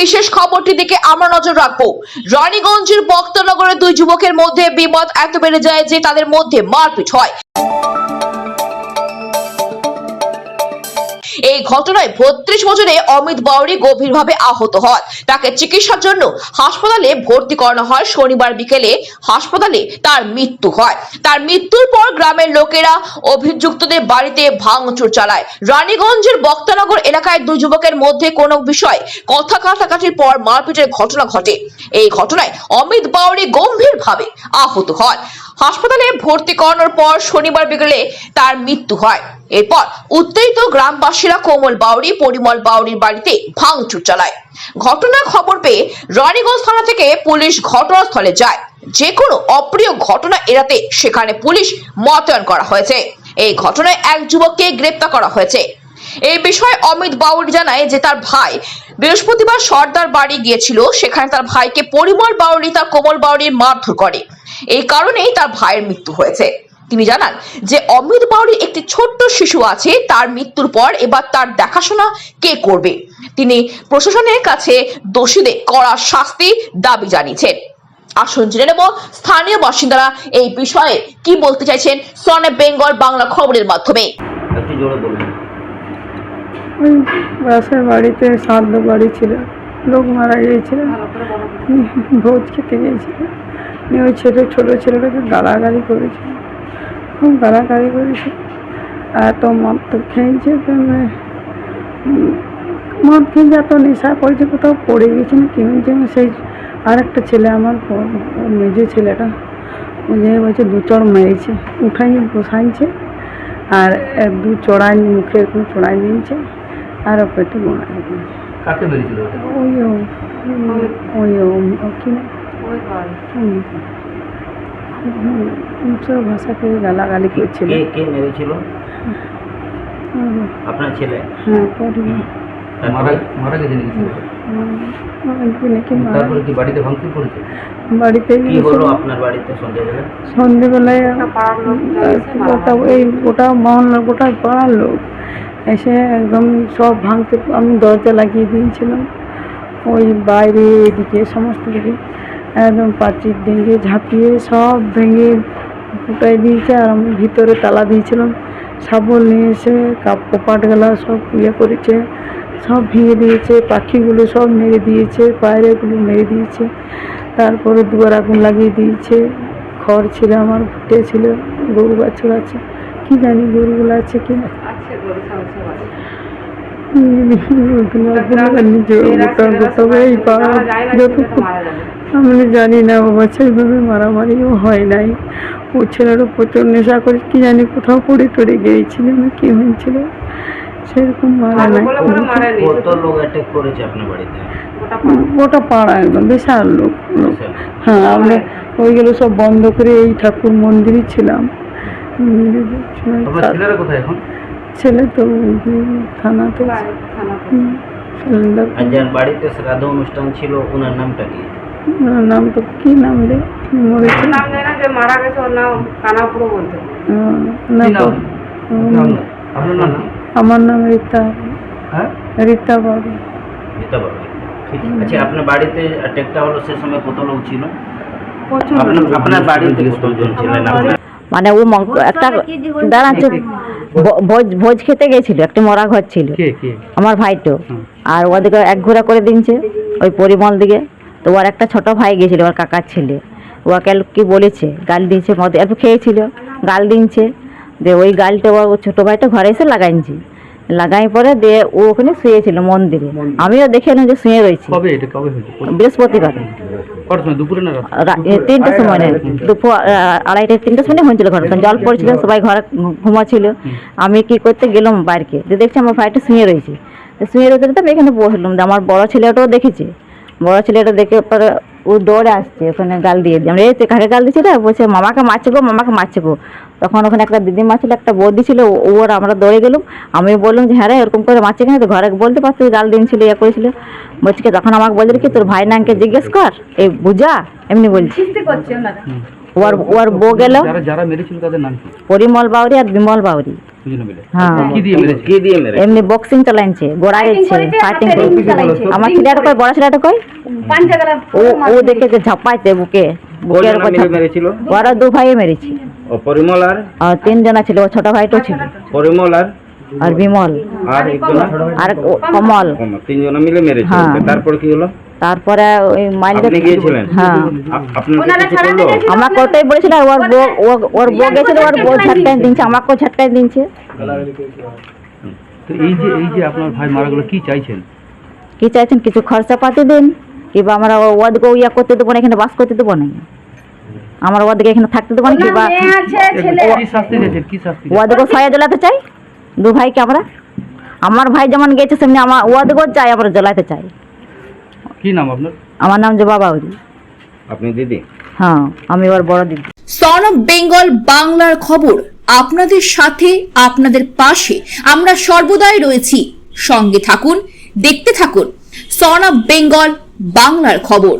বিশেষ খবরটি দিকে আমরা নজর রাখব। রানীগঞ্জের বক্তনগরের দুই যুবকের মধ্যে বিবাদ এত বেড়ে যায় যে তাদের মধ্যে মারপিট হয়। এই ঘটনায় বত্রিশ বছরে অমিত বাউরি গভীরভাবে আহত হন। তাকে চিকিৎসার জন্য হাসপাতালে ভর্তি করানো হয় শনিবার বিকেলে। হাসপাতালে তার মৃত্যু হয়। তার মৃত্যুর পর গ্রামের লোকেরা অভিযুক্তদের বাড়িতে ভাঙচুর চালায়। রানীগঞ্জের বক্তানগর এলাকায় দুই যুবকের মধ্যে কোনো বিষয় কথা কাটাকাটির পর মারপিটের ঘটনা ঘটে। এই ঘটনায় অমিত বাউরি গম্ভীরভাবে আহত হন। হাসপাতালে ভর্তি করানোর পর শনিবার বিকেলে তার মৃত্যু হয়। এরপর উত্তেজিত গ্রামবাসীরা কোমল বাউরি, পরিমল বাউরির বাড়িতে ভাঙচুর চালায়। ঘটনার খবর পেয়ে রানীগঞ্জ থানা থেকে পুলিশ ঘটনাস্থলে যায়। যে কোনো অপ্রিয় ঘটনা এড়াতে সেখানে পুলিশ মোতায়েন করা হয়েছে। এই ঘটনায় এক যুবককে গ্রেপ্তার করা হয়েছে। এই বিষয়ে অমিত বাউরি জানায় যে তার ভাই বৃহস্পতিবার সর্দার বাড়ি গিয়েছিল, সেখানে তার ভাইকে পরিমল বাউরি তার কোমল বাউরির মারধর করে। এই কারণেই তার ভাইয়ের মৃত্যু হয়েছে। তিনি জানান যে অমিত বাউরির একটি ছোট্ট শিশু আছে, তার মৃত্যুর পর এবার তার দেখাশোনা কে করবে? তিনি প্রশাসনের কাছে দোষীদের কড়া শাস্তি দাবি জানিয়েছেন। আসুন জেনে নেব স্থানীয় বাসিন্দারা এই বিষয়ে কি বলতে চাইছেন। সনে বেঙ্গল বাংলা খবরের মাধ্যমে। ওই বাসার বাড়িতে শ্রাদ্ধ বাড়ি ছিল। লোক মারা গিয়েছিল। ভোজ খেতে গিয়েছিল। নিয়ে ওই ছেলে ছোটো ছেলেটাকে গালাগালি করেছে। খুব গালাগালি করেছে। এত মদ তো খেয়েছে মানে, মদ খেয়ে এত নেশা করেছে কোথাও পড়ে গেছে না কি হয়েছে? সেই আর একটা ছেলে আমার মেজে ছেলেটা যে বলছে দু চড় মেরেছে উঠাই বসাইছে আর দু চড়াই মুখে এরকম চড়াই দিয়েছে আর ও পেটে গোড়াই দিয়েছে কাকে মেরেছিল ওই ওই ও ও কি না অমিত। হুম, সব গালাগালি করছিল। কে কে মেরেছিল? আপনার ছেলে? হ্যাঁ পরিবার মারা মারা গেছে নাকি ছেলেটা? নাকি মারা তারপরে কি বাড়িতে ভাঙচুর করেছে? বাড়িতে কি হলো আপনার বাড়িতে সন্ধ্যাবেলা? সন্ধেবেলায় ওটা গোটা মহল্লা গোটা পাড়ার লোক। এসে একদম সব ভাঙতে আমি দরজা লাগিয়ে দিয়েছিলাম। ওই বাইরে এদিকে সমস্ত দিকে একদম পাঁচির ভেঙে ঝাঁপিয়ে সব ভেঙে ফুটাই দিয়েছে আর আমি ভিতরে তালা দিয়েছিলাম। শাবল নিয়ে এসে কাপ কপাট গেলা সব ইয়ে করেছে, সব ভেঙে দিয়েছে, পাখিগুলো সব মেরে দিয়েছে, পায়রাগুলো মেরে দিয়েছে। তারপরে দুয়ার আগুন লাগিয়ে দিয়েছে খড় ছিল আমার ফুটে ছিল, গরু বাছুর আছে। কি জানি গরুগুলো আছে কি না। আমি জানি না বাবা সেইভাবে মারামারিও হয় নাই। ও ছেলেরও প্রচুর নেশা করে কি জানি কোথাও পড়ে টড়ে গিয়েছিল না কি হয়েছিল। সেরকম মারা নাই। কত লোক অ্যাটাক করেছে আপনার বাড়িতে? ওটা পাড়া। একদম বিশাল লোক লোক। হ্যাঁ আমরা ওইগুলো সব বন্ধ করে এই ঠাকুর মন্দিরই ছিলাম। ছেলেরা কোথায় এখন? ছেলে তো থানাতে যার বাড়িতে শ্রাদ্ধ অনুষ্ঠান ছিল ওনার নামটা কি? ওনার নাম তো কি নাম রে? মরেছে? নাম জানি না যে মারা গেছে ওর নাম কানাপুরো বলতে। না কি তো, নাম? উম, আপনার নাম? আমার নাম রীতা। হ্যাঁ? রীতা বাবু। আচ্ছা আপনার বাড়িতে অ্যাটাকটা হলো সে সময় কত লোক ছিল? আপনার বাড়িতে কতজন ছিলেন? আপনার মানে ও মঙ্ক- একটা দাঁড়াচ্ছে চুপ। ভোজ ভোজ খেতে গেছিল একটা মরা ঘর ছিল। কে কে? আমার ভাইটো আর ওদিকে এক ঘোরা করে দিনছে ওই পরিমল দিকে। তো ওর একটা ছোট ভাই গেছিল ওর কাকার ছেলে। ওকে কি বলেছে গাল দিয়েছে মদ একটু খেয়েছিল গাল দিনছে। যে ওই গালটা ও ছোট ভাইটা ঘরে এসে লাগাইছি লাগাই পরে দিয়ে ও ওখানে শুয়েছিল মন্দিরে। আমিও দেখে যে শুয়ে রয়েছি। বৃহস্পতিবার। তিনটের সময় নেই দুপুর আড়াইটে তিনটের সময় হয়েছিল ঘরে। জল পড়ছিল সবাই ঘরে ঘুমাচ্ছিল। আমি কি করতে গেলাম বাইরকে? যে দেখছি আমার ভাইটা শুয়ে রয়েছে। শুয়ে রয়েছে তো আমি এখানে বসলাম যে আমার বড় ছেলেটাও দেখেছে। বড় ছেলেটা দেখে পরে ও দৌড়ে আসছে ওখানে গাল দিয়ে দিয়ে। আমরা এই তো কাকে গাল দিচ্ছি রে? বলছে মামাকে মারছে গো মামাকে মারছে গো। তখন ওখানে একটা দিদিমা ছিল একটা বৌদি ছিল ও- ওর আমরা দৌড়ে গেলাম। আমি বললাম যে হ্যাঁ রে এরকম করে মারছে কেন? তো ঘরে বলতে পারতো গাল দিনছিল ইয়ে করেছিল। বলছে তখন আমাকে বলছিল কি তোর ভাই নাকে জিজ্ঞেস কর এই বুঝা? এমনি বলছি। ওর ওর বউ গেল। যারা যারা মেরেছিল তাদের নাম কি? পরিমল বাউরি আর বিমল বাউরি। হ্যাঁ। কি দিয়ে মেরেছে? কি দিয়ে মেরে এমনি বক্সিং চালাইছে গোড়া গেছে ফাইটিং আমার ছেলেটা কই? বড় ছেলেটা কই? ও ও দেখে যে ঝাপাইছে বুকে। বুকের কজন উপর মেরেছিল? ওরা দু ভাই মেরেছে। ও পরিমল আর? আর তিনজনা ছিল ও ছোট ভাইটাও ছিল। পরিমল আর? আর বিমল। আর একজন আর কমল। তিনজন মিলে মেরেছে। হ্যাঁ। তারপর কি হলো? তারপরে ওই মাইলটা আপনি গিয়েছিলেন? হ্যাঁ। আমার করতেই বলেছিল ওর বউ ওর বউ গেছিল ওর বউ ঝাটকাই দিনছে আমাকেও ঝাটকাই দিনছে তো এই যে এই যে আপনার ভাই মারা গেলো কি চাইছেন? কি চাইছেন? কিছু খরচা পাতি দিন কিংবা আমরা ওয়াদকে ইয়া করতে দেবো না এখানে বাস করতে দেবো না। আমার ওয়াদকে এখানে থাকতে দেবো না কিংবা কি শাস্তি দিয়েছেন? কি শাস্তি ওয়াদকে সয়া জ্বলাতে চাই? দু ভাইকে আমরা? আমার ভাই যেমন গেছে সেমনি আমার ওয়াদকেও চাই আমরা জ্বলাতে চাই। কি নাম আপনার? আমার নাম জবা বাউরি আপনি দিদি? হ্যাঁ আমি ওর বড় দিদি। সন অফ বেঙ্গল বাংলার খবর। আপনাদের সাথে আপনাদের পাশে আমরা সর্বদাই রয়েছি। সঙ্গে থাকুন দেখতে থাকুন। সন অফ বেঙ্গল বাংলার খবর।